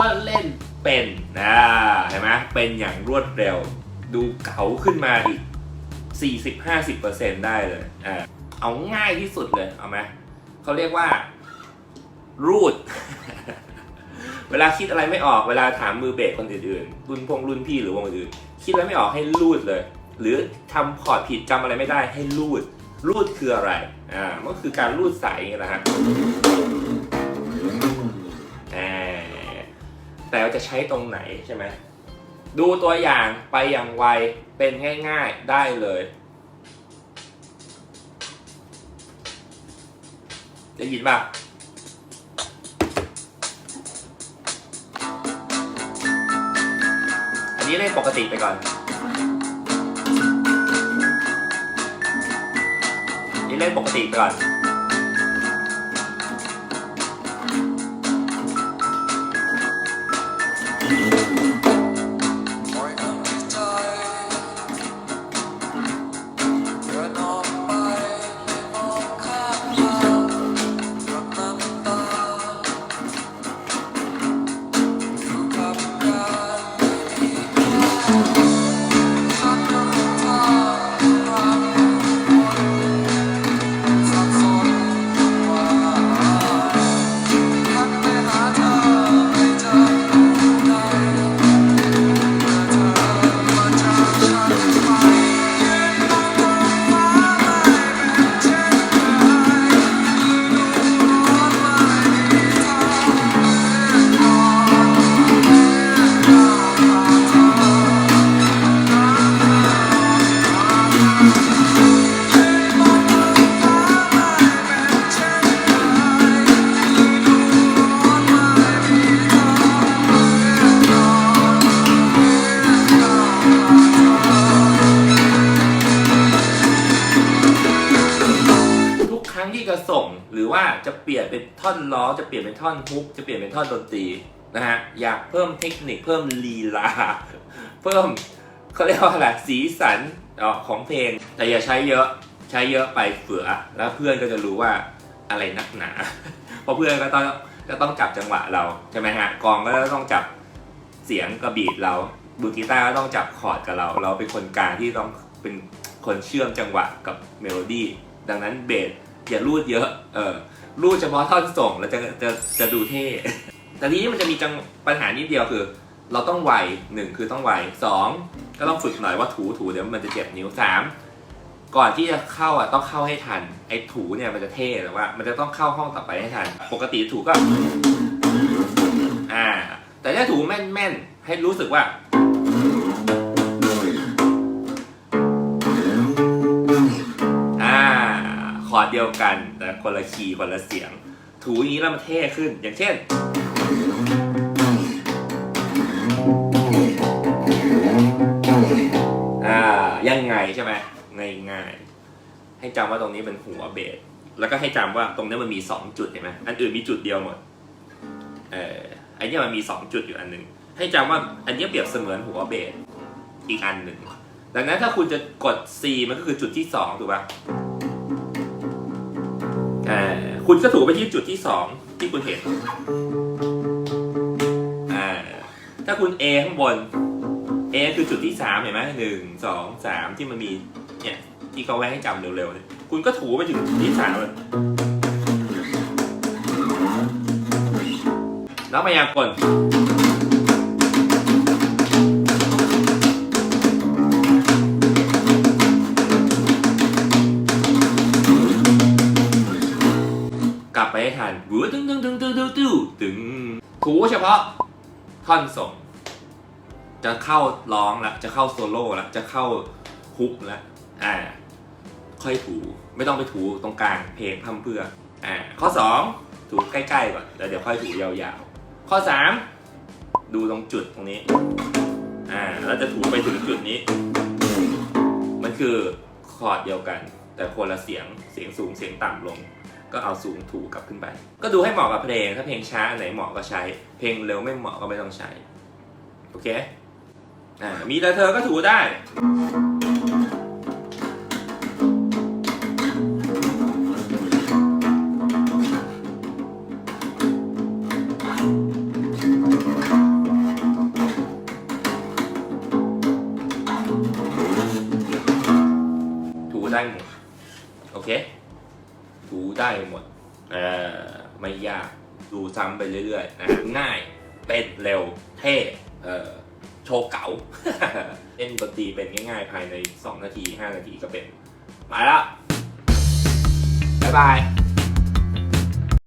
ก็เล่นเป็นนะเห็นไหมเป็นอย่างรวดเร็ว ดูเก๋าขึ้นมาอีก 40-50%ได้เลยอ่าเอาง่ายที่สุดเลยเอาไหมเขาเรียกว่า รูด เวลาคิดอะไรไม่ออกเวลาถามมือเบสคนอื่นๆรุ่นพงรุ่นพี่หรือวงอื่นคิดอะไรไม่ออกให้รูดเลย หรือทำพอร์ตผิดจำอะไรไม่ได้ให้รูด รูดคืออะไรอ่าก็คือการรูดสายอย่างนี้แหละฮะ แต่ว่าจะใช้ตรงไหนใช่ไหมดูตัวอย่างไปอย่างไวเป็นง่าย ๆได้เลย จะยินป่ะอันนี้เล่นปกติไปก่อนนี่เล่นปกติไปก่อน ว่าจะเปลี่ยนเป็นท่อนร้อจะเปลี่ยนเป็นท่อนฮุกจะเปลี่ยนเป็นท่อนดนตรีนะฮะอยากเพิ่มเทคนิคเพิ่มลีลา เพิ่มเขาเรียกว่าอะไรสีสันออของเพลง แต่อย่าใช้เยอะใช้เยอะไปเฟือแล้วเพื่อนก็จะรู้ว่าอะไรนักหนา เพราะเพื่อนก็ต้องก็ต้องจับจังหวะเราใช่ไหมฮะกองก็ต้องจับเสียงกระบีดเราบูกีตาร์ก็ต้องจับคอร์ดกับเรา เราเป็นคนกลางที่ต้องเป็นคนเชื่อมจังหวะกับเมโลดี้ดังนั้นเบส อย่ารูดเยอะ เออรูดเฉพาะท่อนส่งแล้วจะจะจะดูเท่ แต่ทีนี้มันจะมีจังปัญหานิดเดียวคือ เราต้องไวหนึ่งคือต้องไวสองก็ต้องฝึกหน่อยว่าถูถูเดี๋ยวมันจะเจ็บนิ้วสามก่อนที่จะเข้าอะต้องเข้าให้ทัน ไอ้ถูเนี่ยมันจะเท่แต่ว่า มันจะต้องเข้าห้องต่อไปให้ทัน ปกติถูก็ อ่า แต่ถ้าถูแม่นแม่นๆให้รู้สึกว่า ร์ดเดียวกัน แต่คนละคีย์คนละเสียง ถูอย่างนี้แล้วมันเท่ขึ้น อย่างเช่น อ่า ยังไงใช่ไหมง่ายง่ายๆให้จำว่าตรงนี้เป็นหัวเบส แล้วก็ให้จำว่าตรงนี้มันมีสองจุดเห็นไหมอันอื่นมีจุดเดียวหมด เอออันนี้มันมีสองจุดอยู่อันหนึ่งให้จำว่าอันนี้เปรียบเสมือนหัวเบสอีกอันหนึ่งดังนั้นถ้าคุณจะกด C มันก็คือจุดที่สองถูกปะ อ่าคุณก็ถูไปที่จุดที่สองที่คุณเห็นอ่าถ้าคุณ A ข้างบน A คือจุดที่สามเห็นไหมหนึ่งสองสามที่มันมีเนี่ยที่เขาไว้ให้จำเร็วๆเนี่ยคุณก็ถูไปถึงจุดที่สามเลยแล้วมายากล ลับไปให้ทันวือตึงตึงตึงตึงตึงตึงตึงถูเฉพาะท่อนส่ง จะเข้าร้องแล้วจะเข้าโซโล่แล้วจะเข้าฮุกแล้วอ่า ค่อยถูไม่ต้องไปถูตรงกลางเพลงพัมเพื่ออ่าข้อ 2 ถูใกล้ๆก่อนแล้วเดี๋ยวค่อยถูยาวๆ ข้อ 3 ดูตรงจุดตรงนี้อ่าแล้วจะถูไปถึงจุดนี้ มันคือคอร์ดเดียวกัน แต่คนละเสียงเสียงสูงเสียงต่ำลง ก็เอาสูงถูกลับขึ้นไป ก็ดูให้เหมาะกับเพลง ถ้าเพลงช้าไหนเหมาะก็ใช้ เพลงเร็วไม่เหมาะก็ไม่ต้องใช้ โอเค อ่า มีแต่เธอก็ถูได้ได้หมโอเค ดูได้หมดเออไม่ยากดูซ้ำไปเรื่อยๆนะง่ายเป็นเร็วเท่เออโชว์เก๋าเล่นดนตรีเป็นง่ายๆ ภายใน 2 นาที 5 นาทีก็เป็น ไปแล้ว บ๊ายบาย